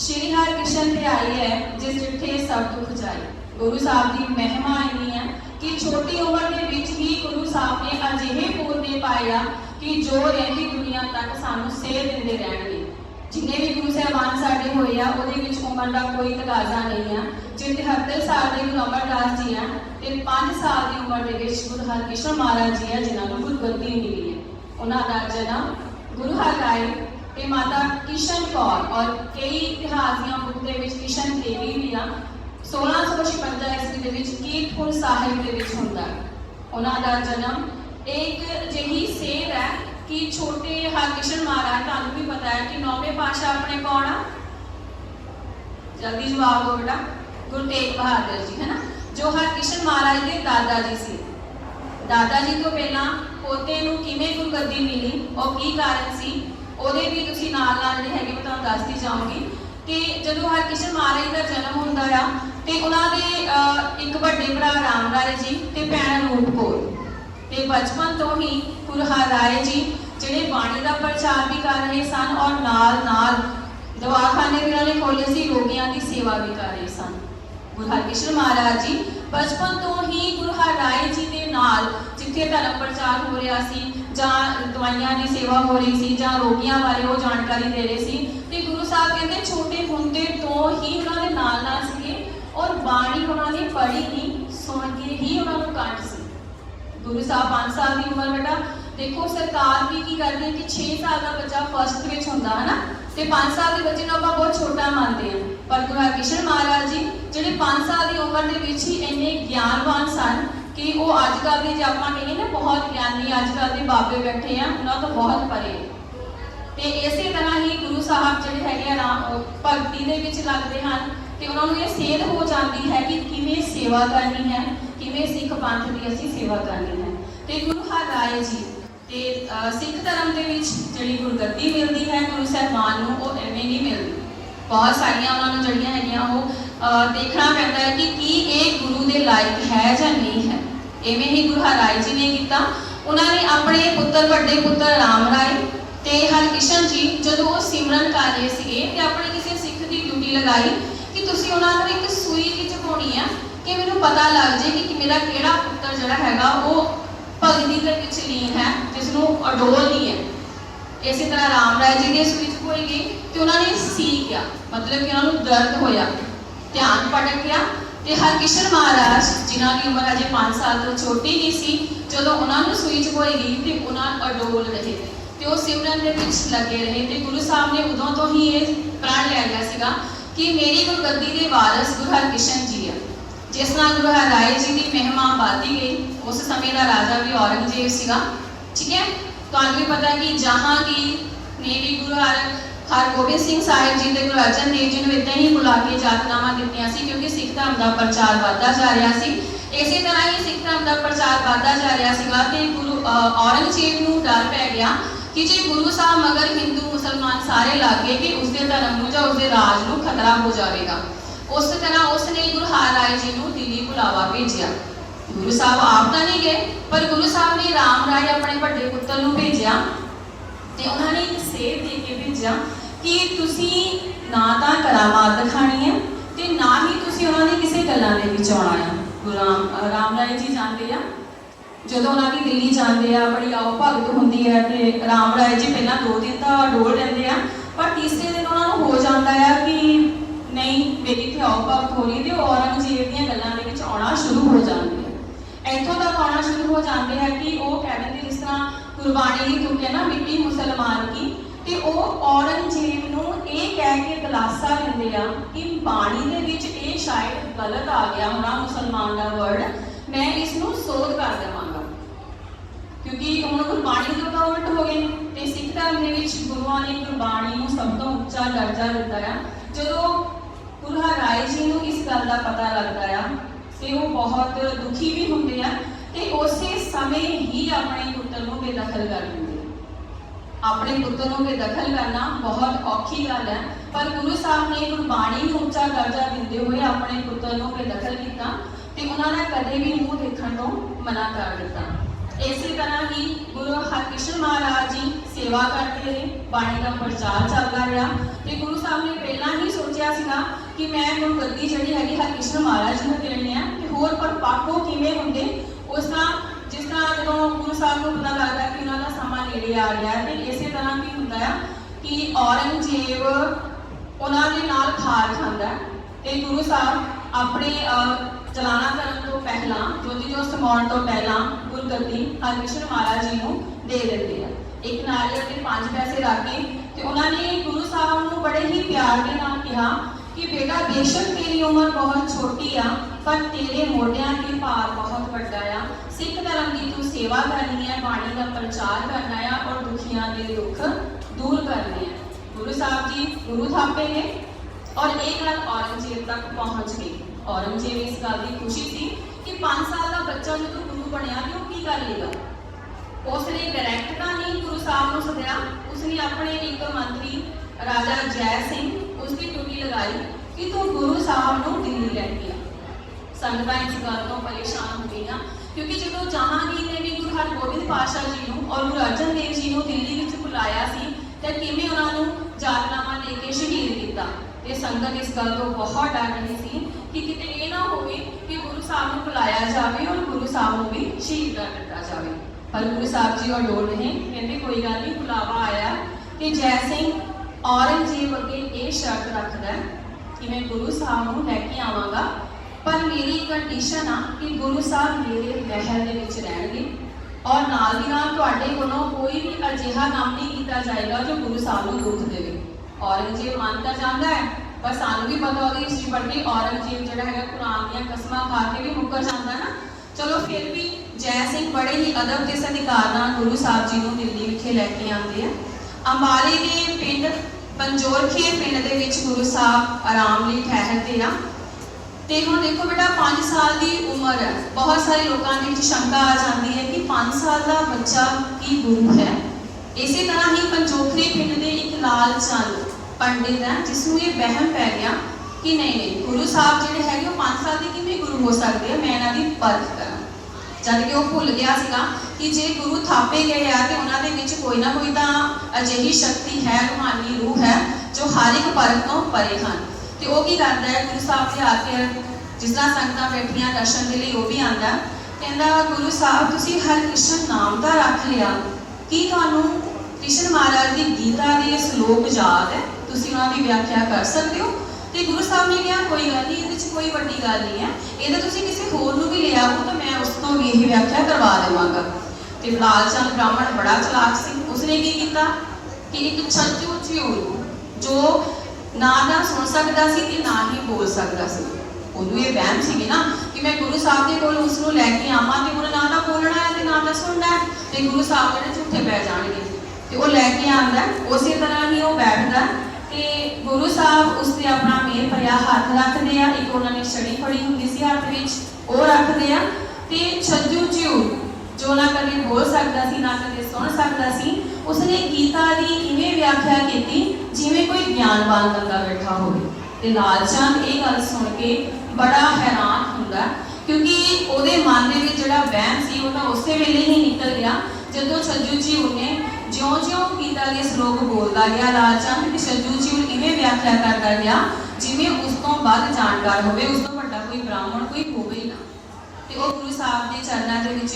ਸ਼੍ਰੀ ਹਰਿਕ੍ਰਿਸ਼ਨ ਤੇ ਆਈ ਹੈ, ਜਿਸ ਜਿੱਥੇ ਸਭ ਦੁੱਖ ਜਾਏ। ਗੁਰੂ ਸਾਹਿਬ ਦੀ ਮਹਿਮਾ ਇੰਨੀ ਹੈ ਕਿ ਛੋਟੀ ਉਮਰ ਦੇ ਵਿੱਚ ਹੀ ਗੁਰੂ ਸਾਹਿਬ ਨੇ ਅਜਿਹੇ ਪੂਰਨੇ ਪਾਇਆ ਕਿ ਜੋ ਰਹਿੰਦੀ ਦੁਨੀਆ ਤੱਕ ਸਾਨੂੰ ਸੇਧ ਦਿੰਦੇ ਰਹਿਣਗੇ। ਜਿੰਨੇ ਵੀ ਗੁਰੂ ਸਾਹਿਬਾਨ ਸਾਡੇ ਹੋਏ ਆ, ਉਹਦੇ ਵਿੱਚ ਉਮਰ ਦਾ ਕੋਈ ਤਕਾਜ਼ਾ ਨਹੀਂ ਆ। ਜੇ 73 ਸਾਲ ਦੇ ਗੁਰੂ ਅਮਰਦਾਸ ਜੀ ਆ ਤੇ 5 ਸਾਲ ਦੀ ਉਮਰ ਦੇ ਵਿੱਚ ਗੁਰੂ ਹਰਕ੍ਰਿਸ਼ਨ ਮਹਾਰਾਜ ਜੀ ਆ, ਜਿਨ੍ਹਾਂ ਨੂੰ ਗੁਰਗੱਦੀ ਮਿਲੀ ਹੈ। ਉਹਨਾਂ ਦਾ ਜਨਮ ਗੁਰੂ ਹਰਰਾਏ ਤੇ ਮਾਤਾ ਕਿਸ਼ਨ ਕੌਰ ਔਰ ਕਈ ਇਤਿਹਾਸ ਦੀਆਂ ਬੁੱਕ ਦੇ ਵਿੱਚ ਕਿਸ਼ਨ ਦੇਵੀ ਵੀ ਆ। 1656 ਈਸਵੀ ਦੇ ਵਿੱਚ ਕੀਰਤਪੁਰ ਸਾਹਿਬ ਦੇ ਵਿੱਚ ਹੁੰਦਾ ਉਹਨਾਂ ਦਾ ਜਨਮ ਇੱਕ ਜਿਹੀ ਸੇਧ ਹੈ ਕਿ ਛੋਟੇ ਹਰਕ੍ਰਿਸ਼ਨ ਮਹਾਰਾਜ, ਤੁਹਾਨੂੰ ਵੀ ਪਤਾ ਹੈ ਕਿ ਨੌਵੇਂ ਪਾਤਸ਼ਾਹ ਆਪਣੇ ਕੌਣ ਆ? ਜਲਦੀ ਜਵਾਬ ਦਿਓ ਬੇਟਾ। ਗੁਰੂ ਤੇਗ ਬਹਾਦਰ ਜੀ ਹੈ ਨਾ ਜੋ ਹਰਕ੍ਰਿਸ਼ਨ ਮਹਾਰਾਜ ਦੇ ਦਾਦਾ ਜੀ ਸੀ। ਦਾਦਾ ਜੀ ਤੋਂ ਪਹਿਲਾਂ ਪੋਤੇ ਨੂੰ ਕਿਵੇਂ ਗੁਰਗੱਦੀ ਮਿਲੀ? ਉਹ ਕੀ ਕਾਰਨ ਸੀ? ਉਹਦੇ ਵੀ ਤੁਸੀਂ ਨਾਲ ਨਾਲ ਜਿਹੜੇ ਹੈਗੇ ਮੈਂ ਤੁਹਾਨੂੰ ਦੱਸਦੀ ਜਾਊਂਗੀ ਕਿ ਜਦੋਂ ਹਰਕ੍ਰਿਸ਼ਨ ਮਹਾਰਾਜ ਦਾ ਜਨਮ ਹੁੰਦਾ ਆ, ਤੇ ਉਹਨਾਂ ਦੇ ਇੱਕ ਵੱਡੇ ਭਰਾ ਰਾਮ ਰਾਏ ਜੀ ਤੇ ਭੈਣ ਰੂਪ ਕੌਰ। ਤੇ ਬਚਪਨ ਤੋਂ ਹੀ ਗੁਰੂ ਹਰਿਰਾਏ ਜੀ, ਜਿਹੜੇ ਬਾਣੀ ਦਾ ਪ੍ਰਚਾਰ ਵੀ ਕਰ ਰਹੇ ਸਨ ਔਰ ਨਾਲ ਨਾਲ ਦਵਾਖਾਨੇ ਵੀ ਉਹਨਾਂ ਨੇ ਖੋਲ੍ਹੇ ਸੀ, ਰੋਗੀਆਂ ਦੀ ਸੇਵਾ ਵੀ ਕਰ ਰਹੇ ਸਨ। ਗੁਰੂ ਹਰਕ੍ਰਿਸ਼ਨ ਮਹਾਰਾਜ ਜੀ, ਬਚਪਨ ਤੋਂ ਹੀ ਗੁਰੂ ਹਰਿਰਾਏ ਜੀ ਦੇ ਨਾਲ ਜਿੱਥੇ ਧਰਮ ਪ੍ਰਚਾਰ ਹੋ ਰਿਹਾ ਸੀ ਜਾਂ ਦਵਾਈਆਂ ਦੀ ਸੇਵਾ ਹੋ ਰਹੀ ਸੀ ਜਾਂ ਰੋਗੀਆਂ ਬਾਰੇ ਉਹ ਜਾਣਕਾਰੀ ਦੇ ਰਹੇ ਸੀ ਤੇ ਗੁਰੂ ਸਾਹਿਬ ਕਹਿੰਦੇ ਛੋਟੇ ਹੁੰਦੇ ਤੋਂ ਹੀ ਉਹਨਾਂ ਦੇ ਨਾਲ ਨਾਲ ਸੀਗੇ ਔਰ ਬਾਣੀ ਉਹਨਾਂ ਨੇ ਪੜ੍ਹੀ ਨਹੀਂ, ਸੁਣ ਕੇ ਹੀ ਉਹਨਾਂ ਨੂੰ ਕੰਠ ਸੀ। ਗੁਰੂ ਸਾਹਿਬ 5 ਸਾਲ ਦੀ ਉਮਰ ਬੇਟਾ, ਦੇਖੋ ਸਰਕਾਰ ਵੀ ਕੀ ਕਰਦੀ ਹੈ ਕਿ 6 ਸਾਲ ਦਾ ਬੱਚਾ ਫਸਟ ਵਿੱਚ ਹੁੰਦਾ ਹੈ ਨਾ ਤੇ 5 ਸਾਲ ਦੇ ਬੱਚੇ ਨੂੰ ਆਪਾਂ ਬਹੁਤ ਛੋਟਾ ਮੰਨਦੇ ਹਾਂ। ਪਰ ਗੁਰੂ ਹਰਕ੍ਰਿਸ਼ਨ ਮਹਾਰਾਜ ਜੀ, ਜਿਹੜੇ 5 ਸਾਲ ਦੀ ਉਮਰ ਦੇ ਵਿੱਚ ਹੀ ਇੰਨੇ ਗਿਆਨਵਾਨ ਸਨ ਕਿ ਉਹ ਅੱਜ ਕੱਲ੍ਹ ਦੇ ਜੇ ਆਪਾਂ ਕਹੀਏ ਨਾ ਬਹੁਤ ਗਿਆਨੀ ਅੱਜ ਕੱਲ੍ਹ ਦੇ ਬਾਬੇ ਬੈਠੇ ਆ, ਉਹਨਾਂ ਤੋਂ ਬਹੁਤ ਪਰੇ। ਤੇ ਇਸੇ ਤਰ੍ਹਾਂ ਹੀ ਗੁਰੂ ਸਾਹਿਬ ਜਿਹੜੇ ਹੈਗੇ ਆ, ਰਾਮ- ਅਹ, ਭਗਤੀ ਦੇ ਵਿੱਚ ਲੱਗਦੇ ਹਨ ਤੇ ਉਹਨਾਂ ਨੂੰ ਇਹ ਸੇਧ ਹੋ ਜਾਂਦੀ ਹੈ ਕਿ ਕਿਵੇਂ ਸੇਵਾ ਕਰਨੀ ਹੈ, ਕਿਵੇਂ ਸਿੱਖ ਪੰਥ ਦੀ ਅਸੀਂ ਸੇਵਾ ਕਰਨੀ ਹੈ। ਤੇ ਗੁਰੂ ਹਰਿਰਾਏ ਜੀ, ਤੇ ਸਿੱਖ ਧਰਮ ਦੇ ਵਿੱਚ ਜਿਹੜੀ ਗੁਰਗੱਦੀ ਮਿਲਦੀ ਹੈ, ਗੁਰੂ ਸਾਹਿਬਾਨ ਨੂੰ ਉਹ ਐਵੇਂ ਨਹੀਂ ਮਿਲਦੀ। ਬਹੁਤ ਸਾਰੀਆਂ ਉਹਨਾਂ ਨੂੰ ਜਿਹੜੀਆਂ ਹੈਗੀਆਂ ਉਹ ਦੇਖਣਾ ਪੈਂਦਾ ਹੈ ਕਿ ਕੀ ਇਹ ਗੁਰੂ ਦੇ ਲਾਇਕ ਹੈ ਜਾਂ ਨਹੀਂ ਹੈ। ਐਵੇਂ ਹੀ ਗੁਰੂ ਹਰਿਰਾਏ ਜੀ ਨੇ ਕੀਤਾ। ਉਹਨਾਂ ਨੇ ਆਪਣੇ ਪੁੱਤਰ, ਵੱਡੇ ਪੁੱਤਰ ਰਾਮ ਰਾਏ ਤੇ ਹਰਕ੍ਰਿਸ਼ਨ ਜੀ, ਜਦੋਂ ਉਹ ਸਿਮਰਨ ਕਰ ਰਹੇ ਸੀਗੇ ਤੇ ਆਪਣੇ ਕਿਸੇ ਸਿੱਖ ਦੀ ਡਿਊਟੀ ਲਗਾਈ ਕਿ ਤੁਸੀਂ ਉਹਨਾਂ ਨੂੰ ਇੱਕ ਸੂਈ ਵਿੱਚ ਪਾਉਣੀ ਆ ਕਿ ਮੈਨੂੰ ਪਤਾ ਲੱਗ ਜੇ ਕਿ ਮੇਰਾ ਕਿਹੜਾ ਪੁੱਤਰ ਜਿਹੜਾ ਹੈਗਾ ਉਹ ਭਗਤੀ ਦੇ ਵਿੱਚ ਲੀਨ ਹੈ ਜਿਸ ਨੂੰ ਅਡੋਲ ਨਹੀਂ ਹੈ। ਇਸੇ ਤਰ੍ਹਾਂ ਰਾਮ ਰਾਏ ਜੀ ਦੇ ਸੂਈ ਚ ਹੋਈ ਗਈ ਤੇ ਉਹਨਾਂ ਨੇ ਸੀ ਕਿਹਾ, ਮਤਲਬ ਕਿ ਉਹਨਾਂ ਨੂੰ ਦਰਦ ਹੋਇਆ, ਧਿਆਨ ਭਟਕ ਗਿਆ ਤੇ ਹਰਕ੍ਰਿਸ਼ਨ ਮਹਾਰਾਜ, ਜਿਨ੍ਹਾਂ ਦੀ ਉਮਰ ਅਜੇ 5 ਸਾਲ ਤੋਂ ਛੋਟੀ ਹੀ ਸੀ, ਜਦੋਂ ਉਹਨਾਂ ਨੂੰ ਸੂਈ ਚ ਹੋਈ ਗਈ ਤੇ ਉਹਨਾਂ ਅਡੋਲ ਰਹੇ। ਤੇ ਉਹ ਸਿਮਰਨ ਦੇ ਵਿੱਚ ਲੱਗੇ ਰਹੇ ਤੇ ਗੁਰੂ ਸਾਹਿਬ ਨੇ ਉਦੋਂ ਤੋਂ ਹੀ ਇਹ ਪ੍ਰਣ ਲੈ ਲਿਆ ਸੀਗਾ ਕਿ ਮੇਰੀ ਗੁਰਗੱਦੀ ਦੇ ਵਾਰਸ ਗੁਰੂ ਹਰਕ੍ਰਿਸ਼ਨ ਜੀ ਆ। ਜਿਸ ਨਾਲ ਗੁਰੂ ਹਰਿਰਾਏ ਜੀ ਦੀ ਮਹਿਮਾ ਵਧਦੀ ਗਈ, ਉਸ ਸਮੇਂ ਦਾ ਰਾਜਾ ਵੀ ਔਰੰਗਜ਼ੇਬ ਸੀਗਾ। ਠੀਕ ਹੈ? ਤੁਹਾਨੂੰ ਵੀ ਪਤਾ ਕਿ ਜਹਾਂਗੀਰ ਨੇ ਵੀ ਗੁਰੂ ਹਰ ਹਰਗੋਬਿੰਦ ਸਿੰਘ ਸਾਹਿਬ ਜੀ ਤੇ ਗੁਰੂ ਅਰਜਨ ਦੇਵ ਜੀ ਨੂੰ ਇਦਾਂ ਹੀ ਬੁਲਾ ਕੇ ਯਾਤਨਾਵਾਂ ਦਿੱਤੀਆਂ ਸੀ, ਕਿਉਂਕਿ ਸਿੱਖ ਧਰਮ ਦਾ ਪ੍ਰਚਾਰ ਵਧਦਾ ਜਾ ਰਿਹਾ ਸੀ। ਇਸੇ ਤਰ੍ਹਾਂ ਹੀ ਸਿੱਖ ਧਰਮ ਦਾ ਪ੍ਰਚਾਰ ਵਧਦਾ ਜਾ ਰਿਹਾ ਸੀਗਾ ਤੇ ਗੁਰੂ ਔਰੰਗਜ਼ੇਬ ਨੂੰ ਡਰ ਪੈ ਗਿਆ ਕਿ ਜੇ ਗੁਰੂ ਸਾਹਿਬ ਮਗਰ ਹਿੰਦੂ ਮੁਸਲਮਾਨ ਸਾਰੇ ਲੱਗੇ ਕਿ ਉਸਦੇ ਧਰਮ ਨੂੰ ਜਾਂ ਉਸਦੇ ਰਾਜ ਨੂੰ ਖਤਰਾ ਹੋ ਜਾਵੇਗਾ। ਉਸ ਤਰ੍ਹਾਂ ਉਸਨੇ ਗੁਰੂ ਹਰ ਰਾਏ ਜੀ ਨੂੰ ਦਿੱਲੀ ਬੁਲਾਵਾ ਭੇਜਿਆ। ਗੁਰੂ ਸਾਹਿਬ ਆਪ ਤਾਂ ਨਹੀਂ ਗਏ, ਪਰ ਗੁਰੂ ਸਾਹਿਬ ਨੇ ਰਾਮ ਰਾਏ ਆਪਣੇ ਵੱਡੇ ਪੁੱਤਰ ਨੂੰ ਭੇਜਿਆ ਤੇ ਉਹਨਾਂ ਨੇ ਇੱਕ ਸੇਧ ਦੇ ਕੇ ਭੇਜਿਆ। ਕਿ ਤੁਸੀਂ ਨਾ ਤਾਂ ਕਰਾਮਾਤ ਦਿਖਾਣੀ ਹੈ ਤੇ ਨਾ ਹੀ ਤੁਸੀਂ ਉਹਨਾਂ ਦੀ ਕਿਸੇ ਗੱਲਾਂ ਦੇ ਵਿੱਚ ਆਉਣਾ। ਹੈ ਗੁਰੂ ਰਾਮ ਰਾਏ ਜੀ ਜਾਂਦੇ ਆ। ਜਦੋਂ ਉਹਨਾਂ ਦੀ ਦਿੱਲੀ ਜਾਂਦੇ ਆ, ਬੜੀ ਆਓ ਭਗਤ ਹੁੰਦੀ ਹੈ ਤੇ ਰਾਮ ਰਾਏ ਜੀ ਪਹਿਲਾਂ ਦੋ ਦਿਨ ਤਾਂ ਡੋਲ ਰਹਿੰਦੇ ਆ, ਪਰ ਤੀਸਰੇ ਦਿਨ ਉਹਨਾਂ ਨੂੰ ਹੋ ਜਾਂਦਾ ਆ ਕਿ ਨਹੀਂ, ਮੇਰੀ ਇੱਥੇ ਆਓ ਭਗਤ ਹੋ ਰਹੀ ਤੇ ਉਹ ਔਰੰਗਜ਼ੇਬ ਦੀਆਂ ਗੱਲਾਂ ਦੇ ਵਿੱਚ ਆਉਣਾ ਸ਼ੁਰੂ ਹੋ ਜਾਂਦੇ ਆ। ਇੱਥੋਂ ਤੱਕ ਆਉਣਾ ਸ਼ੁਰੂ ਹੋ ਜਾਂਦੇ ਹੈ ਕਿ ਉਹ ਕਹਿ ਦਿੰਦੇ ਜਿਸ ਤਰ੍ਹਾਂ ਕੁਰਬਾਨੀ ਦੀ ਕਿਉਂਕਿ ਨਾ ਮਿੱਟੀ ਮੁਸਲਮਾਨ ਕੀ ਤੇ ਉਹ ਔਰੰਗਜ਼ੇਬ ਨੂੰ ਇਹ ਕਹਿ ਕੇ ਦਲਾਸਾ ਦਿੰਦੇ ਆ ਕਿ ਬਾਣੀ ਦੇ ਵਿੱਚ ਇਹ ਸ਼ਾਇਦ ਗਲਤ ਆ ਗਿਆ ਹੋਣਾ ਮੁਸਲਮਾਨ ਦਾ ਵਰਡ, ਮੈਂ ਇਸ ਨੂੰ ਸੋਧ ਕਰ ਦੇਵਾਂਗਾ। ਕਿਉਂਕਿ ਹੁਣ ਗੁਰਬਾਣੀ ਦੇ ਤਾਂ ਉਲਟ ਹੋ ਗਏ ਤੇ ਸਿੱਖ ਧਰਮ ਦੇ ਵਿੱਚ ਗੁਰੂਆਂ ਨੇ ਗੁਰਬਾਣੀ ਨੂੰ ਸਭ ਤੋਂ ਉੱਚਾ ਦਰਜਾ ਦਿੱਤਾ ਆ। ਜਦੋਂ ਗੁਰੂ ਹਰਿਰਾਏ ਜੀ ਨੂੰ ਇਸ ਗੱਲ ਦਾ ਪਤਾ ਲੱਗਦਾ ਆ ਤੇ ਉਹ ਬਹੁਤ ਦੁਖੀ ਵੀ ਹੁੰਦੇ ਆ ਤੇ ਉਸੇ ਸਮੇਂ ਹੀ ਆਪਣੇ ਪੁੱਤਰ ਨੂੰ ਬੇਦਖਲ ਕਰ ਦਿੰਦੇ ਆਪਣੇ ਪੁੱਤਰ ਨੂੰ ਬੇਦਖਲ ਕਰਨਾ ਬਹੁਤ ਔਖੀ ਗੱਲ ਹੈ ਪਰ ਗੁਰੂ ਸਾਹਿਬ ਨੇ ਗੁਰਬਾਣੀ ਨੂੰ ਉੱਚਾ ਦਰਜਾ ਦਿੰਦੇ ਹੋਏ ਆਪਣੇ ਪੁੱਤਰ ਨੂੰ ਬੇਦਖਲ ਕੀਤਾ ਤੇ ਉਹਨਾਂ ਨੇ ਕਦੇ ਵੀ ਮੂੰਹ ਦੇਖਣ ਤੋਂ ਮਨਾ ਕਰ ਦਿੱਤਾ ਇਸੇ ਤਰ੍ਹਾਂ ਹੀ ਗੁਰੂ ਹਰਕ੍ਰਿਸ਼ਨ ਮਹਾਰਾਜ ਜੀ ਸੇਵਾ ਕਰਦੇ ਰਹੇ ਬਾਣੀ ਦਾ ਪ੍ਰਚਾਰ ਚੱਲਦਾ ਰਿਹਾ ਤੇ ਗੁਰੂ ਸਾਹਿਬ ਨੇ ਪਹਿਲਾਂ ਹੀ ਸੋਚਿਆ ਕਿਹਾ ਸੀਗਾ ਕਿ ਮੈਂ ਗੁਰਗੱਦੀ ਜਿਹੜੀ ਹੈਗੀ ਹਰਕ੍ਰਿਸ਼ਨ ਮਹਾਰਾਜ ਜੀ ਨੂੰ ਦੇਣੀ ਆ ਕਿ ਹੋਰ ਪਰਪੱਕ ਉਹ ਕਿਵੇਂ ਹੁੰਦੇ ਉਸ ਤਰ੍ਹਾਂ ਜਿਸ ਤਰ੍ਹਾਂ ਜਦੋਂ ਗੁਰੂ ਸਾਹਿਬ ਨੂੰ ਪਤਾ ਲੱਗਦਾ ਕਿ ਉਹਨਾਂ ਦਾ ਸਮਾਂ ਨੇੜੇ ਆ ਰਿਹਾ ਤੇ ਇਸੇ ਤਰ੍ਹਾਂ ਕੀ ਹੁੰਦਾ ਆ ਕਿ ਔਰੰਗਜ਼ੇਬ ਉਹਨਾਂ ਦੇ ਨਾਲ ਖਾਰ ਖਾਂਦਾ ਤੇ ਗੁਰੂ ਸਾਹਿਬ ਆਪਣੇ ਚਲਾਣਾ ਕਰਨ ਤੋਂ ਪਹਿਲਾਂ ਜੋਤੀ ਜੋਤ ਸਮਾਉਣ ਤੋਂ ਪਹਿਲਾਂ ਗੁਰਗੱਦੀ ਹਰਕ੍ਰਿਸ਼ਨ ਮਹਾਰਾਜ ਜੀ ਨੂੰ ਦੇ ਦਿੰਦੇ ਆ। ਇੱਕ ਨਾਰੀਅਲ ਦੇ ਪੰਜ ਪੈਸੇ ਰੱਖ ਕੇ ਤੇ ਉਹਨਾਂ ਨੇ ਗੁਰੂ ਸਾਹਿਬ ਨੂੰ ਬੜੇ ਹੀ ਪਿਆਰ ਦੇ ਨਾਲ ਕਿਹਾ ਕਿ ਬੇਟਾ, ਬੇਸ਼ੱਕ ਤੇਰੀ ਉਮਰ ਬਹੁਤ ਛੋਟੀ ਆ, ਪਰ ਤੇਰੇ ਮੋਢਿਆਂ ਤੇ ਭਾਰ ਬਹੁਤ ਵੱਡਾ ਆ। ਸਿੱਖ ਧਰਮ ਦੀ ਤੂੰ ਸੇਵਾ ਕਰਨੀ ਹੈ ਬਾਣੀ ਦਾ ਪ੍ਰਚਾਰ ਕਰਨਾ ਆ ਔਰ ਦੁਖੀਆਂ ਦੇ ਦੁੱਖ ਦੂਰ ਕਰਨੇ ਆ ਗੁਰੂ ਸਾਹਿਬ ਜੀ ਗੁਰੂ ਥਾਪੇ ਨੇ ਔਰ ਇਹ ਗੱਲ ਔਰੰਗਜ਼ੇਬ ਤੱਕ ਪਹੁੰਚ ਗਈ ਔਰੰਗਜ਼ੇਬ ਇਸ ਗੱਲ ਦੀ ਖੁਸ਼ੀ ਸੀ ਕਿ 5 ਸਾਲ ਦਾ ਬੱਚਾ ਜਦੋਂ ਗੁਰੂ ਬਣਿਆ ਤੇ ਉਹ ਕੀ ਕਰ ਲੇਗਾ ਉਸ ਨੇ ਡਾਇਰੈਕਟ ਤਾਂ ਨਹੀਂ ਗੁਰੂ ਸਾਹਿਬ ਨੂੰ ਸੱਦਿਆ ਉਸ ਨੇ ਆਪਣੇ ਇੱਕ ਮੰਤਰੀ ਰਾਜਾ ਜੈ ਸਿੰਘ ਉਸ ਦੀ ਡਿਊਟੀ ਲਗਾਈ ਕਿ ਤੂੰ ਗੁਰੂ ਸਾਹਿਬ ਨੂੰ ਦਿੱਲੀ ਲੈ ਕੇ ਆ ਸੰਗਤਾਂ ਇਸ ਗੱਲ ਤੋਂ ਪਰੇਸ਼ਾਨ ਹੋ ਗਈਆਂ ਕਿਉਂਕਿ ਜਦੋਂ ਜਹਾਂਗੀਰ ਨੇ ਵੀ ਗੁਰੂ ਹਰਗੋਬਿੰਦ ਪਾਤਸ਼ਾਹ ਜੀ ਨੂੰ ਔਰ ਗੁਰੂ ਅਰਜਨ ਦੇਵ ਜੀ ਨੂੰ ਦਿੱਲੀ ਵਿੱਚ ਬੁਲਾਇਆ ਸੀ, ਤਾਂ ਕਿਵੇਂ ਉਹਨਾਂ ਨੂੰ ਜਾਤਨਾਮਾ ਦੇ ਕੇ ਸ਼ਹੀਦ ਕੀਤਾ? ਤੇ ਸੰਗਤ ਇਸ ਗੱਲ ਤੋਂ ਬਹੁਤ ਡਰ ਰਹੀ ਸੀ ਕਿ ਕਿਤੇ ਇਹ ਨਾ ਹੋਵੇ ਕਿ ਗੁਰੂ ਸਾਹਿਬ ਨੂੰ ਬੁਲਾਇਆ ਜਾਵੇ ਔਰ ਗੁਰੂ ਸਾਹਿਬ ਨੂੰ ਵੀ ਸ਼ਹੀਦ ਕਰ ਦਿੱਤਾ ਜਾਵੇ। ਪਰ ਗੁਰੂ ਸਾਹਿਬ ਜੀ ਅਡੋਲ ਰਹੇ, ਕਹਿੰਦੇ ਕੋਈ ਗੱਲ ਨਹੀਂ, ਬੁਲਾਵਾ ਆਇਆ ਕਿ ਜੈ ਸਿੰਘ ਔਰੰਗਜ਼ੇਬ ਅੱਗੇ ਇਹ ਸ਼ਰਤ ਰੱਖਦਾ ਕਿ ਮੈਂ ਗੁਰੂ ਸਾਹਿਬ ਨੂੰ ਲੈ ਕੇ ਆਵਾਂਗਾ ਪਰ ਮੇਰੀ ਕੰਡੀਸ਼ਨ ਆ ਕਿ ਗੁਰੂ ਸਾਹਿਬ ਮੇਰੇ ਮਹਿਲ ਦੇ ਵਿੱਚ ਰਹਿਣਗੇ ਔਰ ਨਾਲ ਦੀ ਨਾਲ ਤੁਹਾਡੇ ਕੋਲੋਂ ਕੋਈ ਵੀ ਅਜਿਹਾ ਕੰਮ ਨਹੀਂ ਕੀਤਾ ਜਾਏਗਾ ਜੋ ਗੁਰੂ ਸਾਹਿਬ ਨੂੰ ਦੁੱਖ ਦੇਵੇ। ਔਰੰਗਜ਼ੇਬ ਮੰਨਦਾ ਜਾਂਦਾ ਹੈ, ਪਰ ਸਾਨੂੰ ਵੀ ਪਤਾ ਉਹਦੀ ਹਿਸਟਰੀ ਪੜ੍ਹ ਕੇ ਔਰੰਗਜ਼ੇਬ ਜਿਹੜਾ ਹੈਗਾ ਕੁਰਾਨ ਦੀਆਂ ਕਸਮਾਂ ਖਾ ਕੇ ਵੀ ਮੁੱਕਰ ਜਾਂਦਾ ਨਾ। ਚਲੋ ਫਿਰ ਵੀ ਜੈ ਸਿੰਘ ਬੜੇ ਹੀ ਅਦਬ ਤੇ ਸਤਿਕਾਰ ਨਾਲ ਗੁਰੂ ਸਾਹਿਬ ਜੀ ਨੂੰ ਦਿੱਲੀ ਵਿਖੇ ਲੈ ਕੇ ਆਉਂਦੇ ਆ। ਅੰਬਾਲੇ ਦੇ ਪਿੰਡ ਪੰਜੋਰਖੀਏ ਪਿੰਡ ਦੇ ਵਿੱਚ ਗੁਰੂ ਸਾਹਿਬ ਆਰਾਮ ਲਈ ਠਹਿਰਦੇ ਆ। ਤੇ ਹੁਣ ਦੇਖੋ ਬੇਟਾ 5 ਸਾਲ ਦੀ ਉਮਰ ਹੈ। ਬਹੁਤ ਸਾਰੇ ਲੋਕਾਂ ਦੇ ਵਿੱਚ ਸ਼ੰਕਾ ਆ ਜਾਂਦੀ ਹੈ ਕਿ 5 ਸਾਲ ਦਾ ਬੱਚਾ ਕੀ ਗੁਰੂ ਹੈ? ਇਸੇ ਤਰ੍ਹਾਂ ਹੀ ਪੰਜੋਖਰੀ ਪਿੰਡ ਦੇ ਇੱਕ ਲਾਲ ਚੰਦ ਪੰਡਿਤ ਹੈ ਜਿਸ ਨੂੰ ਇਹ ਵਹਿਮ ਪੈ ਗਿਆ ਕਿ ਨਹੀਂ ਨਹੀਂ, ਗੁਰੂ ਸਾਹਿਬ ਜਿਹੜੇ ਹੈਗੇ, ਉਹ 5 ਸਾਲ ਦੇ ਕਿਵੇਂ ਗੁਰੂ ਹੋ ਸਕਦੇ ਆ? ਮੈਂ ਇਹਨਾਂ ਦੀ ਪਰਖ ਕਰਾਂ। ਜਦ ਕਿ ਉਹ ਭੁੱਲ ਗਿਆ ਸੀਗਾ ਕਿ ਜੇ ਗੁਰੂ ਥਾਪੇ ਗਏ ਆ ਤੇ ਉਹਨਾਂ ਦੇ ਵਿੱਚ ਕੋਈ ਨਾ ਕੋਈ ਤਾਂ ਅਜਿਹੀ ਸ਼ਕਤੀ ਹੈ, ਰੂਹਾਨੀ ਰੂਹ ਹੈ, ਜੋ ਹਰ ਇੱਕ ਪਰਖ ਤੋਂ ਪਰੇ ਹਨ। ਤੇ ਉਹ ਕੀ ਕਰਦਾ ਹੈ? ਗੁਰੂ ਸਾਹਿਬ ਦੇ ਆ ਕੇ ਜਿਸ ਤਰ੍ਹਾਂ ਸੰਗਤਾਂ ਬੈਠੀਆਂ ਦਰਸ਼ਨ ਦੇ ਲਈ, ਉਹ ਵੀ ਆਂਦਾ ਕਹਿੰਦਾ, ਗੁਰੂ ਸਾਹਿਬ, ਤੁਸੀਂ ਹਰ ਕ੍ਰਿਸ਼ਨ ਨਾਮ ਦਾ ਰੱਖ ਲਿਆ। ਕੀ ਤੁਹਾਨੂੰ ਕ੍ਰਿਸ਼ਨ ਮਹਾਰਾਜ ਦੀ ਗੀਤਾ ਦੇ ਸ਼ਲੋਕ ਯਾਦ ਹੈ? ਤੁਸੀਂ ਉਹਨਾਂ ਦੀ ਵਿਆਖਿਆ ਕਰ ਸਕਦੇ ਹੋ? ਤੇ ਗੁਰੂ ਸਾਹਿਬ ਨੇ ਕਿਹਾ, ਕੋਈ ਗੱਲ ਨਹੀਂ, ਇਹਦੇ ਚ ਕੋਈ ਵੱਡੀ ਗੱਲ ਨਹੀਂ ਹੈ। ਇਹਦਾ ਤੁਸੀਂ ਕਿਸੇ ਹੋਰ ਨੂੰ ਵੀ ਲਿਆ ਹੋ ਤਾਂ ਮੈਂ ਉਸ ਤੋਂ ਵੀ ਇਹ ਵਿਆਖਿਆ ਕਰਵਾ ਦੇਵਾਂਗਾ। ਤੇ ਲਾਲ ਚੰਦ ਬ੍ਰਾਹਮਣ ਬੜਾ ਚਲਾਕ ਸੀ। ਉਸਨੇ ਕੀ ਕੀਤਾ? ਕਿ ਇੱਕ ਛੱਜੂ ਝਿਊਰੂ ਜੋ ਨਾ ਨਾ ਸੁਣ ਸਕਦਾ ਸੀ ਤੇ ਨਾ ਹੀ ਬੋਲ ਸਕਦਾ ਸੀ। ਉਹਨੂੰ ਇਹ ਵਹਿਮ ਸੀ ਨਾ ਕਿ ਮੈਂ ਗੁਰੂ ਸਾਹਿਬ ਦੇ ਕੋਲ ਉਸ ਨੂੰ ਲੈ ਕੇ ਆਵਾਂ ਤੇ ਉਹਨੇ ਨਾ ਤਾਂ ਬੋਲਣਾ ਹੈ ਤੇ ਨਾ ਤਾਂ ਸੁਣਨਾ ਹੈ ਤੇ ਗੁਰੂ ਸਾਹਿਬ ਜਿਹੜੇ ਝੂਠੇ ਪੈ ਜਾਣਗੇ। ਤੇ ਉਹ ਲੈ ਕੇ ਆਂਦਾ ਉਸੇ ਤਰ੍ਹਾਂ ਹੀ ਉਹ ਬੈਠਦਾ ਤੇ ਗੁਰੂ ਸਾਹਿਬ ਉਸ ਤੇ ਆਪਣਾ ਮੇਰ ਭਰਿਆ ਹੱਥ ਰੱਖਦੇ ਆ, ਇੱਕ ਉਹਨਾਂ ਨੇ ਛੜੀ ਫੜੀ ਹੁੰਦੀ ਸੀ ਹੱਥ ਵਿੱਚ, ਉਹ ਰੱਖਦੇ ਆ ਤੇ ਛੱਜੂ ਜਿਉ ਜੋ ਨਾ ਕਦੇ ਬੋਲ ਸਕਦਾ ਸੀ, ਨਾ ਕਦੇ ਸੁਣ ਸਕਦਾ ਸੀ, ਉਸਨੇ ਗੀਤਾ ਦੀ ਇਵੇਂ ਵਿਆਖਿਆ ਕੀਤੀ ਜਿਵੇਂ ਕੋਈ ਗਿਆਨਵਾਨ ਬੰਦਾ ਬੈਠਾ ਹੋਵੇ। ਤੇ ਲਾਲ ਚੰਦ ਇਹ ਗੱਲ ਸੁਣ ਕੇ ਬੜਾ ਹੈਰਾਨ ਹੁੰਦਾ, ਕਿਉਂਕਿ ਉਹਦੇ ਮਨ ਦੇ ਵਿੱਚ ਜਿਹੜਾ ਵਹਿਮ ਸੀ, ਉਹ ਤਾਂ ਉਸੇ ਵੇਲੇ ਹੀ ਨਿਕਲ ਗਿਆ, ਜਦੋਂ ਛੱਜੂ ਜੀ ਉਹਨੇ ਜਿਉਂ-ਜਿਉਂ ਗੀਤਾ ਦੇ ਸ਼ਲੋਕ ਬੋਲਦਾ ਗਿਆ, ਲਾਲ ਚੰਦ ਤੇ ਛੱਜੂ ਜੀ ਉਹ ਇਵੇਂ ਵਿਆਖਿਆ ਕਰਦਾ ਗਿਆ, ਜਿਵੇਂ ਉਸ ਤੋਂ ਵੱਧ ਜਾਣਕਾਰ ਹੋਵੇ, ਉਸ ਤੋਂ ਵੱਡਾ ਕੋਈ ਬ੍ਰਾਹਮਣ ਕੋਈ ਹੋਵੇ ਹੀ ਨਾ। ਤੇ ਉਹ ਗੁਰੂ ਸਾਹਿਬ ਦੇ ਚਰਨਾਂ ਦੇ ਵਿੱਚ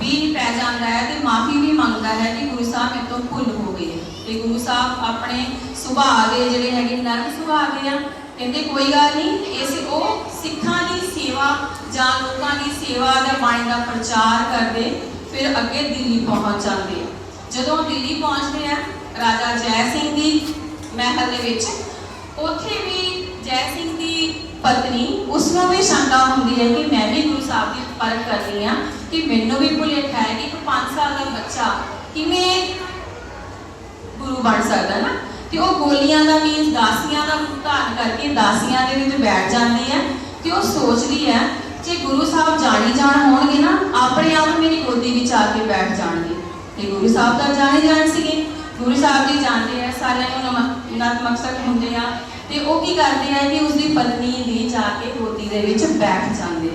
ਵੀ ਪੈ ਜਾਂਦਾ ਹੈ ਤੇ ਮਾਫੀ ਵੀ ਮੰਗਦਾ ਹੈ ਕਿ ਗੁਰੂ ਸਾਹਿਬ ਮੇਰੇ ਤੋਂ ਭੁੱਲ ਹੋ ਗਈ ਹੈ। ਤੇ ਗੁਰੂ ਸਾਹਿਬ ਆਪਣੇ ਸੁਭਾਅ ਦੇ ਜਿਹੜੇ ਹੈਗੇ ਨਰਮ ਸੁਭਾਅ ਦੇ ਆ, ਕਹਿੰਦੇ ਕੋਈ ਗੱਲ ਨਹੀਂ, ਇਸ ਉਹ ਸਿੱਖਾਂ ਦੀ ਸੇਵਾ ਜਾਂ ਲੋਕਾਂ ਦੀ ਸੇਵਾ ਦਾ ਬਾਣੀ ਦਾ ਪ੍ਰਚਾਰ ਕਰਦੇ, ਫਿਰ ਅੱਗੇ ਦਿੱਲੀ ਪਹੁੰਚ ਜਾਂਦੇ ਆ। ਜਦੋਂ ਦਿੱਲੀ ਪਹੁੰਚਦੇ ਆ, ਰਾਜਾ ਜੈ ਸਿੰਘ ਦੀ ਮਹਿਲ ਦੇ ਵਿੱਚ, ਉੱਥੇ ਵੀ ਜੈ ਸਿੰਘ ਦੀ ਪਤਨੀ ਉਸ ਨੂੰ ਵੀ ਸ਼ੰਕਾ ਹੁੰਦੀ ਹੈ ਕਿ ਮੈਂ ਵੀ ਗੁਰੂ ਸਾਹਿਬ ਦੀ ਪਰਖ ਕਰਨੀ ਆ। ਕਿ ਮੈਨੂੰ ਵੀ ਭੁਲੇਖਾ ਹੈ ਕਿ ਇੱਕ 5 ਸਾਲ ਦਾ ਬੱਚਾ ਕਿਵੇਂ ਗੁਰੂ ਬਣ ਸਕਦਾ ਨਾ? ਤੇ ਉਹ ਗੋਲੀਆਂ ਦਾ ਮੀਨਸ ਦਾਸੀਆਂ ਦਾ ਰੂਪ ਕਰਕੇ ਦਾਸੀਆਂ ਦੇ ਵਿੱਚ ਬੈਠ ਜਾਂਦੀ ਹੈ ਤੇ ਉਹ ਸੋਚਦੀ ਹੈ, ਜੇ ਗੁਰੂ ਸਾਹਿਬ ਜਾਣੀ ਜਾਣ ਹੋਣਗੇ ਨਾ, ਆਪਣੇ ਆਪ ਮੇਰੀ ਗੋਦੀ ਵਿੱਚ ਆ ਕੇ ਬੈਠ ਜਾਣਗੇ। ਤੇ ਗੁਰੂ ਸਾਹਿਬ ਤਾਂ ਜਾਣੇ ਜਾਣ ਸੀਗੇ। ਗੁਰੂ ਸਾਹਿਬ ਜੀ ਜਾਣਦੇ ਆ, ਸਾਰਿਆਂ ਨੂੰ ਨਤਮਸਤਕ ਹੁੰਦੇ ਆ। ਤੇ ਉਹ ਕੀ ਕਰਦੇ ਆ ਕਿ ਉਸਦੀ ਪਤਨੀ ਵੀ ਜਾ ਕੇ ਗੋਦੀ ਦੇ ਵਿੱਚ ਬੈਠ ਜਾਂਦੇ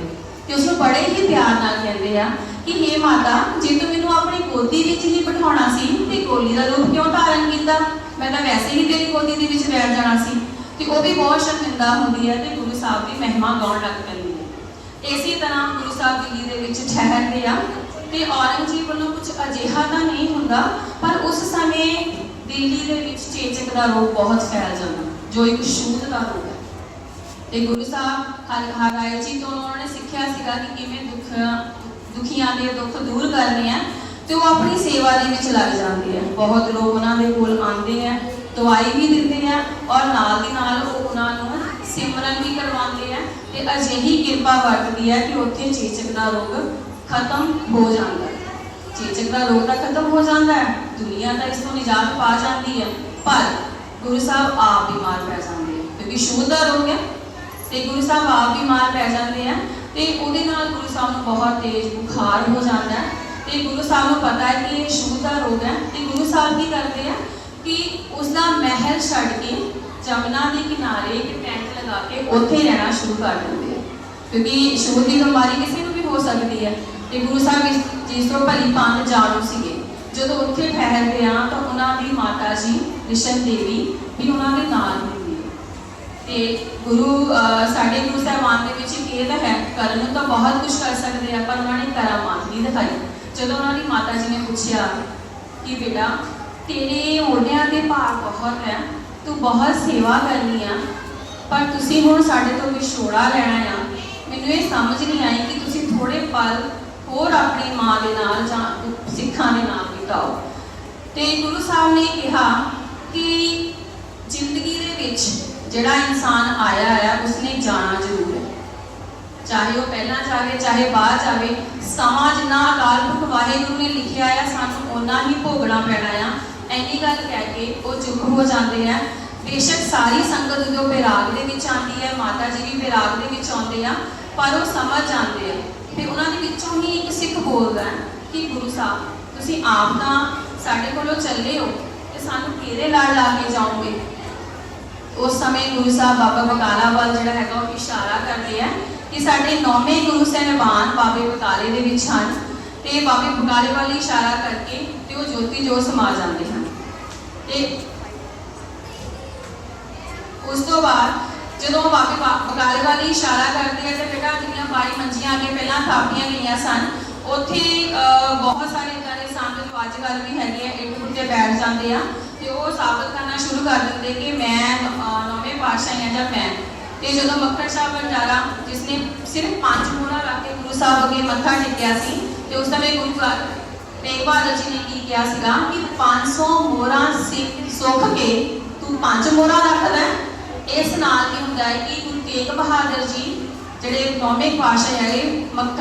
ਤੇ ਉਸ ਨੂੰ ਬੜੇ ਹੀ ਪਿਆਰ ਨਾਲ ਕਹਿੰਦੇ ਆ ਕਿ हे ਮਾਤਾ, ਜੇ ਤੂੰ ਮੈਨੂੰ ਆਪਣੀ ਗੋਦੀ ਵਿੱਚ ਹੀ ਬਿਠਾਉਣਾ ਸੀ ਤੇ ਗੋਲੀ ਦਾ ਰੂਪ ਕਿਉਂ ਧਾਰਨ ਕੀਤਾ? ਮੈਂ ਤਾਂ ਵੈਸੇ ਹੀ ਤੇਰੀ ਗੋਦੀ ਦੇ ਵਿੱਚ ਬੈਠ ਜਾਣਾ ਸੀ। ਤੇ ਉਹ ਵੀ ਬਹੁਤ ਸ਼ਰਮਿੰਦਾ ਹੁੰਦੀ ਹੈ ਤੇ ਗੁਰੂ ਸਾਹਿਬ ਦੀ ਮਹਿਮਾ ਗਾਉਣ ਲੱਗ ਪੈਂਦੀ ਹੈ ਇਸੇ ਤਰ੍ਹਾਂ ਗੁਰੂ ਸਾਹਿਬ ਦਿੱਲੀ ਦੇ ਵਿੱਚ ਠਹਿਰਦੇ ਆ ਤੇ ਔਰੰਗਜ਼ੇਬ ਵੱਲੋਂ ਕੁਝ ਅਜਿਹਾ ਤਾਂ ਨਹੀਂ ਹੁੰਦਾ, ਪਰ ਉਸ ਸਮੇਂ ਦਿੱਲੀ ਦੇ ਵਿੱਚ ਚੇਚਕ ਦਾ ਰੋਗ ਬਹੁਤ ਫੈਲ ਜਾਂਦਾ, ਜੋ ਇੱਕ ਛੂਤ ਦਾ ਰੋਗ ਹੈ। ਤੇ ਗੁਰੂ ਸਾਹਿਬ ਹਰ ਹਰ ਰਾਏ ਜੀ ਤੋਂ ਉਹਨਾਂ ਨੇ ਸਿੱਖਿਆ ਸੀਗਾ ਕਿ ਕਿਵੇਂ ਦੁੱਖ, ਦੁਖੀਆਂ ਦੇ ਦੁੱਖ ਦੂਰ ਕਰਨੇ ਆ ਤੇ ਉਹ ਆਪਣੀ ਸੇਵਾ ਦੇ ਵਿੱਚ ਲੱਗ ਜਾਂਦੇ ਆ। ਬਹੁਤ ਲੋਕ ਉਹਨਾਂ ਦੇ ਕੋਲ ਆਉਂਦੇ ਆ, ਦਵਾਈ ਵੀ ਦਿੰਦੇ ਆ ਔਰ ਨਾਲ ਦੀ ਨਾਲ ਉਹ ਉਹਨਾਂ ਨੂੰ ਸਿਮਰਨ ਵੀ ਕਰਵਾਉਂਦੇ ਆ ਤੇ ਅਜਿਹੀ ਕਿਰਪਾ ਵਰਤਦੀ ਹੈ ਕਿ ਉੱਥੇ ਚੇਚਕ ਦਾ ਰੋਗ ਖਤਮ ਹੋ ਜਾਂਦਾ ਹੈ। ਚੇਚਕ ਦਾ ਰੋਗ ਤਾਂ ਖਤਮ ਹੋ ਜਾਂਦਾ ਹੈ, ਦੁਨੀਆ ਤਾਂ ਇਸ ਤੋਂ ਨਿਜਾਤ ਪਾ ਜਾਂਦੀ ਹੈ, ਪਰ ਗੁਰੂ ਸਾਹਿਬ ਆਪ ਬਿਮਾਰ ਪੈ ਜਾਂਦੇ ਹੈ ਕਿਉਂਕਿ ਸ਼ੂਦ ਦਾ ਰੋਗ ਹੈ ਤੇ ਗੁਰੂ ਸਾਹਿਬ ਆਪ ਬਿਮਾਰ ਪੈ ਜਾਂਦੇ ਆ ਤੇ ਉਹਦੇ ਨਾਲ ਗੁਰੂ ਸਾਹਿਬ ਨੂੰ ਬਹੁਤ ਤੇਜ਼ ਬੁਖਾਰ ਹੋ ਜਾਂਦਾ ਹੈ। ਤੇ ਗੁਰੂ ਸਾਹਿਬ ਨੂੰ ਪਤਾ ਹੈ ਕਿ ਇਹ ਸ਼ੂਦ ਦਾ ਰੋਗ ਹੈ ਤੇ ਗੁਰੂ ਸਾਹਿਬ ਕੀ ਕਰਦੇ ਆ ਕਿ ਉਸ ਦਾ ਮਹਿਲ ਛੱਡ ਕੇ ਜਮਨਾ ਦੇ ਕਿਨਾਰੇ ਇੱਕ ਟੈਂਟ ਲਗਾ ਕੇ ਉੱਥੇ ਰਹਿਣਾ ਸ਼ੁਰੂ ਕਰ ਦਿੰਦੇ ਆ। ਕਿਉਂਕਿ ਸ਼ੂਦ ਦੀ ਬਿਮਾਰੀ ਕਿਸੇ ਨੂੰ ਵੀ ਹੋ ਸਕਦੀ ਹੈ। ਤੇ ਗੁਰੂ ਸਾਹਿਬ ਇਸ ਚੀਜ਼ ਤੋਂ ਭਲੀ ਭਾਂਤ ਜਾਣੂ ਸੀਗੇ। ਜਦੋਂ ਉੱਥੇ ਠਹਿਰਦੇ ਆ ਤਾਂ ਉਹਨਾਂ ਦੀ ਮਾਤਾ ਜੀ ਰਿਸ਼ਨ ਦੇਵੀ ਵੀ ਉਹਨਾਂ ਦੇ ਨਾਲ ਤੇ ਗੁਰੂ ਸਾਡੇ ਗੁਰੂ ਸਾਹਿਬਾਨ ਦੇ ਵਿੱਚ ਇਹ ਤਾਂ ਹੈ ਕਰਨ ਨੂੰ ਤਾਂ ਬਹੁਤ ਕੁਝ ਕਰ ਸਕਦੇ ਆ, ਪਰ ਉਹਨਾਂ ਨੇ ਕਰਾਮਾਤ ਨਹੀਂ ਦਿਖਾਈ। ਜਦੋਂ ਉਹਨਾਂ ਦੀ ਮਾਤਾ ਜੀ ਨੇ ਪੁੱਛਿਆ ਕਿ ਬੇਟਾ, ਤੇਰੇ ਮੋਢਿਆਂ ਤੇ ਭਾਰ ਬਹੁਤ ਹੈ, ਤੂੰ ਬਹੁਤ ਸੇਵਾ ਕਰਨੀ ਆ, ਪਰ ਤੁਸੀਂ ਹੁਣ ਸਾਡੇ ਤੋਂ ਵਿਛੋੜਾ ਲੈਣਾ ਆ। ਮੈਨੂੰ ਇਹ ਸਮਝ ਨਹੀਂ ਆਈ ਕਿ ਤੁਸੀਂ ਥੋੜੇ ਪਲ ਹੋਰ ਆਪਣੀ ਮਾਂ ਦੇ ਨਾਲ ਜਾਂ ਸਿੱਖਾਂ ਦੇ ਨਾਲ ਬਿਤਾਓ। ਤੇ ਗੁਰੂ ਸਾਹਿਬ ਨੇ ਕਿਹਾ ਕਿ ਜ਼ਿੰਦਗੀ ਦੇ ਵਿੱਚ ਜਿਹੜਾ ਇਨਸਾਨ ਆਇਆ ਆ ਉਸਨੇ ਜਾਣਾ ਜ਼ਰੂਰ ਹੈ। ਚਾਹੇ ਉਹ ਪਹਿਲਾਂ ਜਾਵੇ, ਚਾਹੇ ਬਾਅਦ ਜਾਵੇ ਸਮਾਂ ਜਿੰਨਾ ਅਕਾਲ ਪੁਰਖ ਵਾਹਿਗੁਰੂ ਨੇ ਲਿਖਿਆ ਆ ਸਾਨੂੰ ਓਨਾ ਹੀ ਭੋਗਣਾ ਪੈਣਾ ਆ। ਐਨੀ ਗੱਲ ਕਹਿ ਕੇ ਉਹ ਚੁੱਪ ਹੋ ਜਾਂਦੇ ਆ। ਬੇਸ਼ੱਕ ਸਾਰੀ ਸੰਗਤ ਜੋ ਵਿਰਾਗ ਦੇ ਵਿੱਚ ਆਉਂਦੀ ਹੈ, ਮਾਤਾ ਜੀ ਵੀ ਵਿਰਾਗ ਦੇ ਵਿੱਚ ਆਉਂਦੇ ਆ, ਪਰ ਉਹ ਸਮਝ ਜਾਂਦੇ ਆ। ਤੇ ਉਹਨਾਂ ਦੇ ਵਿੱਚੋਂ ਹੀ ਇੱਕ ਸਿੱਖ ਬੋਲਦਾ ਕਿ ਗੁਰੂ ਸਾਹਿਬ, ਤੁਸੀਂ ਆਪ ਤਾਂ ਸਾਡੇ ਕੋਲੋਂ ਚੱਲੇ ਹੋ ਤੇ ਸਾਨੂੰ ਕਿਹੜੇ ਲੜ ਲਾ ਕੇ ਜਾਓਗੇ? ਉਸ ਸਮੇਂ ਗੁਰੂ ਸਾਹਿਬ ਬਾਬਾ ਬਕਾਲਾ ਵੱਲ ਜਿਹੜਾ ਹੈਗਾ ਉਹ ਇਸ਼ਾਰਾ ਕਰਦੇ ਆ ਕਿ ਸਾਡੇ ਨੌਵੇਂ ਗੁਰੂ ਸਾਹਿਬਾਨ ਬਾਬੇ ਬਕਾਲੇ ਦੇ ਵਿੱਚ ਹਨ ਤੇ ਬਾਬੇ ਬਕਾਲੇ ਵੱਲ ਇਸ਼ਾਰਾ ਕਰਕੇ ਤੇ ਉਹ ਜੋਤੀ ਜੋ ਸਮਾ ਜਾਂਦੇ ਹਨ। ਤੇ ਉਸ ਤੋਂ ਬਾਅਦ ਜਦੋਂ ਬਾਬੇ ਬਾ- ਬਕਾਲੇ ਵੱਲ ਇਸ਼ਾਰਾ ਕਰਦੇ ਆ ਤੇ ਬੇਟਾ ਜਿਹੜੀਆਂ ਬਾਈ ਮੰਜੀਆਂ ਅੱਗੇ ਪਹਿਲਾਂ ਥਾਪੀਆਂ ਗਈਆਂ ਸਨ, ਉੱਥੇ ਬਹੁਤ ਸਾਰੇ ਇਦਾਂ ਦੇ ਸੰਤ ਜੋ ਅੱਜ ਕੱਲ੍ਹ ਵੀ ਹੈਗੇ ਆ ਇੱਕ ਉੱਤੇ ਬੈਠ ਜਾਂਦੇ ਆ ਤੇ ਉਹ ਸਾਬਤ ਕਰਨਾ ਸ਼ੁਰੂ ਕਰ ਦਿੰਦੇ ਕਿ ਮੈਂ ਅਹ, ਜਾਂ ਮੈਂ ਤੇ ਜਦੋਂ ਮੱਖਣ ਸਾਹਿਬ ਬੰਜਾਰਾ ਜਿਸਨੇ ਸਿਰਫ ਪੰਜ ਮੋਹਰਾਂ ਰੱਖ ਕੇ ਗੁਰੂ ਸਾਹਿਬ ਅੱਗੇ ਮੱਥਾ ਟੇਕਿਆ ਸੀ ਤੇ ਉਸ ਸਮੇਂ ਗੁਰੂ ਘਰ ਤੇਗ ਬਹਾਦਰ ਜੀ ਨੇ ਕੀ ਕਿਹਾ ਸੀਗਾ ਕਿ 500 ਮੋਹਰਾਂ ਸੁੱਖ ਕੇ ਤੂੰ ਪੰਜ ਮੋਹਰਾਂ ਰੱਖਦਾ ਇਸ ਨਾਲ ਕੀ ਹੁੰਦਾ ਹੈ ਕਿ ਗੁਰੂ ਤੇਗ ਬਹਾਦਰ ਜੀ ਜਿਹੜੇ ਨੌਵੇਂ ਪਾਤਸ਼ਾਹ ਹੈਗੇ ਮੱਖ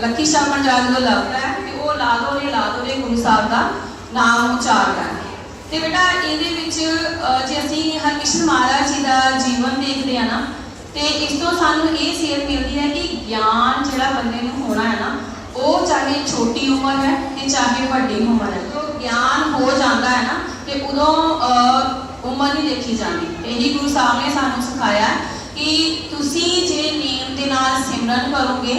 ਲੱਖੀ ਸ਼ਾਹ ਪੰਜਾਬ ਤੋਂ ਲੱਭਦਾ ਹੈ ਤੇ ਉਹ ਲਾ ਦੋ ਰੇ ਲਾ ਰੇ ਗੁਰੂ ਸਾਹਿਬ ਦਾ ਨਾਮ ਉਚਾਰਦਾ ਹੈ। ਤੇ ਬੇਟਾ, ਇਹਦੇ ਵਿੱਚ ਜੇ ਅਸੀਂ ਹਰਕ੍ਰਿਸ਼ਨ ਮਹਾਰਾਜ ਜੀ ਦਾ ਜੀਵਨ ਦੇਖਦੇ ਆ ਨਾ, ਤੇ ਇਸ ਤੋਂ ਸਾਨੂੰ ਇਹ ਸੇਧ ਮਿਲਦੀ ਹੈ ਕਿ ਗਿਆਨ ਜਿਹੜਾ ਬੰਦੇ ਨੂੰ ਹੋਣਾ ਹੈ ਨਾ, ਉਹ ਚਾਹੇ ਛੋਟੀ ਉਮਰ ਹੈ ਤੇ ਚਾਹੇ ਵੱਡੀ ਉਮਰ ਹੈ। ਜੋ ਗਿਆਨ ਹੋ ਜਾਂਦਾ ਹੈ ਨਾ, ਤੇ ਉਦੋਂ ਉਮਰ ਨਹੀਂ ਦੇਖੀ ਜਾਂਦੀ। ਇਹੀ ਗੁਰੂ ਸਾਹਿਬ ਨੇ ਸਾਨੂੰ ਸਿਖਾਇਆ ਕਿ ਤੁਸੀਂ ਜੇ ਨੇਮ ਦੇ ਨਾਲ ਸਿਮਰਨ ਕਰੋਗੇ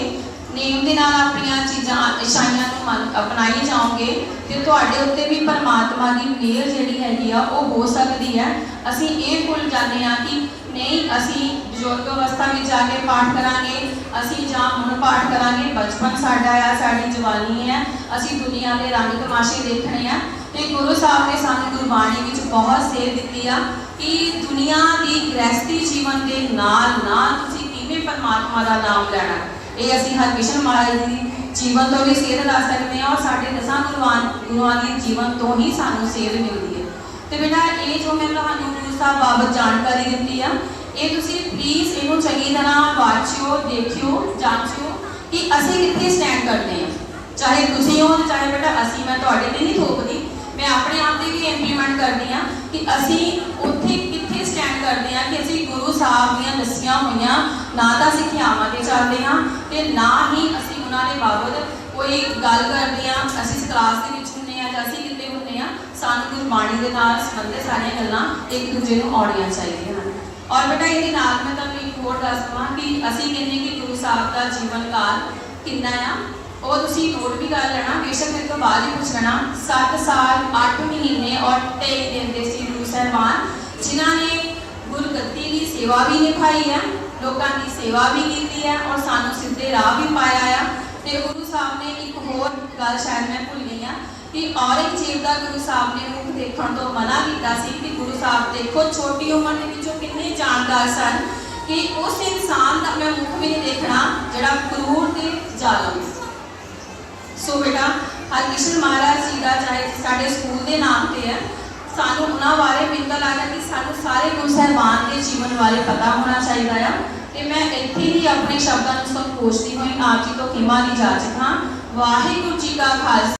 ਨੇਮ ਦੇ ਨਾਲ ਆਪਣੀਆਂ ਚੀਜ਼ਾਂ ਇਸ਼ਾਈਆਂ ਨੂੰ ਮੰਨ ਅਪਣਾਈ ਜਾਓਗੇ ਤੇ ਤੁਹਾਡੇ ਉੱਤੇ ਵੀ ਪਰਮਾਤਮਾ ਦੀ ਮਿਹਰ ਜਿਹੜੀ ਹੈਗੀ ਆ, ਉਹ ਹੋ ਸਕਦੀ ਹੈ। ਅਸੀਂ ਇਹ ਭੁੱਲ ਜਾਂਦੇ ਆ ਕਿ ਨਹੀਂ, ਅਸੀਂ ਬਜ਼ੁਰਗ ਅਵਸਥਾ ਵਿੱਚ ਜਾ ਕੇ ਪਾਠ ਕਰਾਂਗੇ, ਅਸੀਂ ਜਾਂ ਹੁਣ ਪਾਠ ਕਰਾਂਗੇ, ਬਚਪਨ ਸਾਡਾ ਆ, ਸਾਡੀ ਜਵਾਨੀ ਹੈ, ਅਸੀਂ ਦੁਨੀਆ ਦੇ ਰੰਗ ਤਮਾਸ਼ੇ ਦੇਖਣੇ ਆ। ਤੇ ਗੁਰੂ ਸਾਹਿਬ ਨੇ ਸਾਨੂੰ ਗੁਰਬਾਣੀ ਵਿੱਚ ਬਹੁਤ ਸੇਧ ਦਿੱਤੀ ਆ ਕਿ ਦੁਨੀਆ ਦੀ ਗ੍ਰਸਤੀ ਜੀਵਨ ਦੇ ਨਾਲ ਨਾਲ ਤੁਸੀਂ ਕਿਵੇਂ ਪਰਮਾਤਮਾ ਦਾ ਨਾਮ ਲੈਣਾ। ਇਹ ਅਸੀਂ ਹਰਕ੍ਰਿਸ਼ਨ ਮਹਾਰਾਜ ਜੀ ਦੀ ਜੀਵਨ ਤੋਂ ਵੀ ਸੇਧ ਲੈ ਸਕਦੇ ਹਾਂ ਔਰ ਸਾਡੇ ਦਸਾਂ ਗੁਰੂਆਂ ਗੁਰੂਆਂ ਦੀ ਜੀਵਨ ਤੋਂ ਹੀ ਸਾਨੂੰ ਸੇਧ ਮਿਲਦੀ ਹੈ ਤੇ ਬੇਟਾ ਇਹ ਜੋ ਮੈਂ ਤੁਹਾਨੂੰ ਗੁਰੂ ਸਾਹਿਬ ਬਾਬਤ ਜਾਣਕਾਰੀ ਦਿੱਤੀ ਆ ਇਹ ਤੁਸੀਂ ਪਲੀਜ਼ ਇਹਨੂੰ ਚੰਗੀ ਤਰ੍ਹਾਂ ਵਾਚਿਓ ਦੇਖਿਓ ਜਾਂਚਿਓ ਕਿ ਅਸੀਂ ਕਿੱਥੇ ਸਟੈਂਡ ਕਰਦੇ ਹਾਂ ਚਾਹੇ ਤੁਸੀਂ ਹੋ ਤੇ ਚਾਹੇ ਬੇਟਾ ਅਸੀਂ ਮੈਂ ਤੁਹਾਡੇ ਤੇ ਨਹੀਂ ਥੋਪਦੀ ਮੈਂ ਆਪਣੇ ਆਪ ਤੇ ਵੀ ਇੰਪਲੀਮੈਂਟ ਕਰਦੀ ਆ ਕਿ ਅਸੀਂ ਉੱਥੇ ਕਿੱਥੇ ਸਟੈਂਡ ਕਰਦੇ ਹਾਂ ਕਿ ਅਸੀਂ ਗੁਰੂ ਸਾਹਿਬ ਦੀਆਂ ਦੱਸੀਆਂ ਹੋਈਆਂ ਨਾ ਤਾਂ ਸਿੱਖਿਆਵਾਂ ਤੇ ਚੱਲਦੇ ਹਾਂ ਤੇ ਨਾ ਹੀ ਅਸੀਂ ਉਹਨਾਂ ਦੇ ਬਾਬਤ ਕੋਈ ਗੱਲ ਕਰਦੇ ਹਾਂ। ਅਸੀਂ ਕਲਾਸ ਦੇ ਵਿੱਚ ਹੁੰਨੇ ਆ ਜਾਂ ਅਸੀਂ ਕਿਤੇ ਹੁੰਨੇ ਆ ਸਾਨੂੰ ਗੁਰਬਾਣੀ ਦੇ ਨਾਲ ਸੰਬੰਧਿਤ ਸਾਰੀਆਂ ਗੱਲਾਂ ਇੱਕ ਦੂਜੇ ਨੂੰ ਆਉਣੀਆਂ ਚਾਹੀਦੀਆਂ ਹਨ। ਔਰ ਬੇਟਾ ਇਹਦੇ ਨਾਲ ਮੈਂ ਤੁਹਾਨੂੰ ਇੱਕ ਹੋਰ ਦੱਸ ਦਵਾਂ ਕਿ ਅਸੀਂ ਕਹਿੰਦੇ ਕਿ ਗੁਰੂ ਸਾਹਿਬ ਦਾ ਜੀਵਨ ਕਾਲ ਕਿੰਨਾ ਆ। ਉਹ ਤੁਸੀਂ ਨੋਟ ਵੀ ਕਰ ਲੈਣਾ, ਬੇਸ਼ੱਕ ਮੇਰੇ ਤੋਂ ਬਾਅਦ ਹੀ ਪੁੱਛ ਲੈਣਾ। 7 ਸਾਲ 8 ਮਹੀਨੇ ਔਰ 23 ਦਿਨ ਦੇ ਸੀ ਗੁਰੂ ਸਾਹਿਬਾਨ, ਜਿਨ੍ਹਾਂ ਨੇ ਗੁਰਗੱਦੀ ਦੀ ਸੇਵਾ ਵੀ ਨਿਭਾਈ ਹੈ ਲੋਕਾਂ ਦੀ ਸੇਵਾ ਵੀ ਕੀਤੀ ਹੈ ਔਰ ਸਾਨੂੰ ਸਿੱਧੇ ਰਾਹ ਵੀ ਪਾਇਆ ਆ। ਤੇ ਗੁਰੂ ਸਾਹਿਬ ਨੇ ਇੱਕ ਹੋਰ ਗੱਲ ਸ਼ਾਇਦ ਮੈਂ ਭੁੱਲ ਗਈ ਆ ਕਿ ਔਰੰਗਜ਼ੇਬ ਦਾ ਗੁਰੂ ਸਾਹਿਬ ਨੇ ਮੁਖ ਦੇਖਣ ਤੋਂ ਮਨਾ ਕੀਤਾ ਸੀ ਕਿ ਗੁਰੂ ਸਾਹਿਬ ਦੇਖੋ, ਛੋਟੀ ਉਮਰ ਦੇ ਵਿੱਚੋਂ ਕਿੰਨੇ ਜਾਣਕਾਰ ਸਨ ਕਿ ਉਸ ਇਨਸਾਨ ਦਾ ਮੈਂ ਮੁਖ ਵੀ ਨਹੀਂ ਦੇਖਣਾ, ਜਿਹੜਾ ਕਰੂਰ ਤੇ ਜ਼ਾਲਮ ਸੋ ਬੇਟਾ ਹਰਕ੍ਰਿਸ਼ਨ ਮਹਾਰਾਜ ਜੀ ਦਾ ਚਾਹੇ ਸਾਡੇ ਸਕੂਲ ਦੇ ਨਾਮ ਤੇ ਹੈ ਸਾਨੂੰ ਉਹਨਾਂ ਬਾਰੇ ਮੈਨੂੰ ਤਾਂ ਲੱਗਦਾ ਕਿ ਸਾਨੂੰ ਸਾਰੇ ਗੁਰੂ ਸਾਹਿਬਾਨ ਦੇ ਜੀਵਨ ਬਾਰੇ ਪਤਾ ਹੋਣਾ ਚਾਹੀਦਾ ਆ। ਤੇ ਮੈਂ ਇੱਥੇ ਹੀ ਆਪਣੇ ਸ਼ਬਦਾਂ ਨੂੰ ਸੰਕੋਚਦੀ ਹੋਈ ਆਪ ਜੀ ਤੋਂ ਖਿਮਾ ਦੀ ਜਾਚਕ ਹਾਂ। ਵਾਹਿਗੁਰੂ ਜੀ ਕਾ ਖਾਲਸਾ।